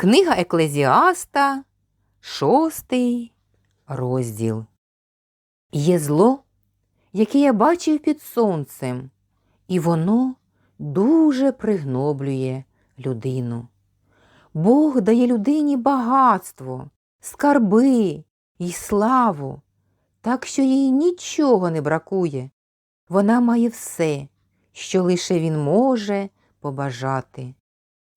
Книга Еклезіаста, шостий розділ. Є зло, яке я бачив під сонцем, і воно дуже пригноблює людину. Бог дає людині багатство, скарби і славу, так що їй нічого не бракує. Вона має все, що лише він може побажати.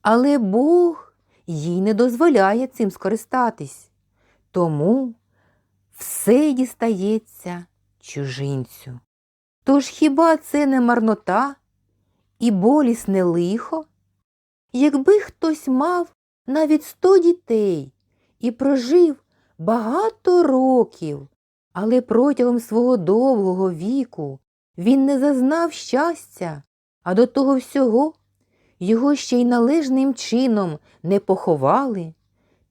Але Бог їй не дозволяє цим скористатись, тому все дістається чужинцю. Тож хіба це не марнота і болісне лихо? Якби хтось мав навіть сто дітей і прожив багато років, але протягом свого довгого віку він не зазнав щастя, а до того всього його ще й належним чином не поховали,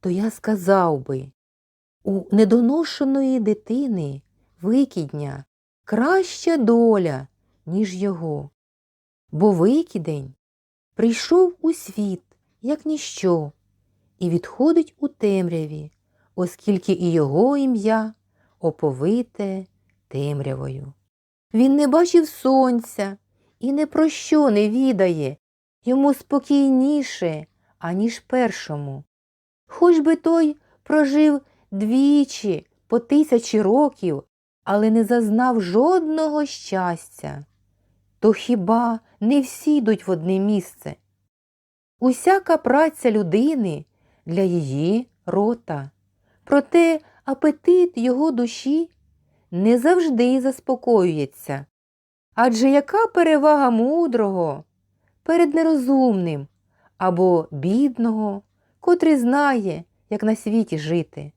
то я сказав би, у недоношеної дитини викидня краща доля, ніж його. Бо викидень прийшов у світ, як ніщо, і відходить у темряві, оскільки і його ім'я оповите темрявою. Він не бачив сонця і не про що не відає, йому спокійніше, аніж першому. Хоч би той прожив двічі по тисячі років, але не зазнав жодного щастя, то хіба не всі йдуть в одне місце? Усяка праця людини для її рота, проте апетит його душі не завжди заспокоюється. Адже яка перевага мудрого перед нерозумним або бідного, котрий знає, як на світі жити?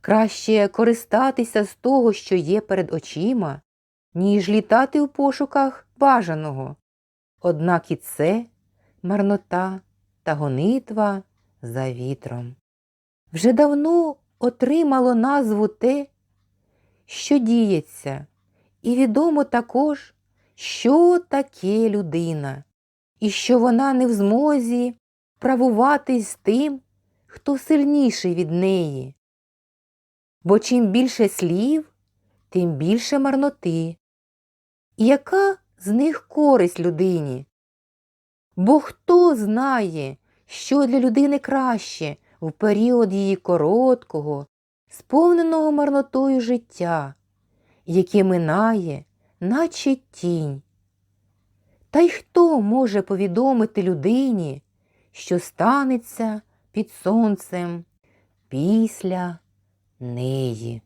Краще користатися з того, що є перед очима, ніж літати в пошуках бажаного. Однак і це марнота та гонитва за вітром. Вже давно отримало назву те, що діється, і відомо також, що таке людина, і що вона не в змозі правуватись з тим, хто сильніший від неї. Бо чим більше слів, тим більше марноти. І яка з них користь людині? Бо хто знає, що для людини краще в період її короткого, сповненого марнотою життя, яке минає, наче тінь. Та й хто може повідомити людині, що станеться під сонцем після неї?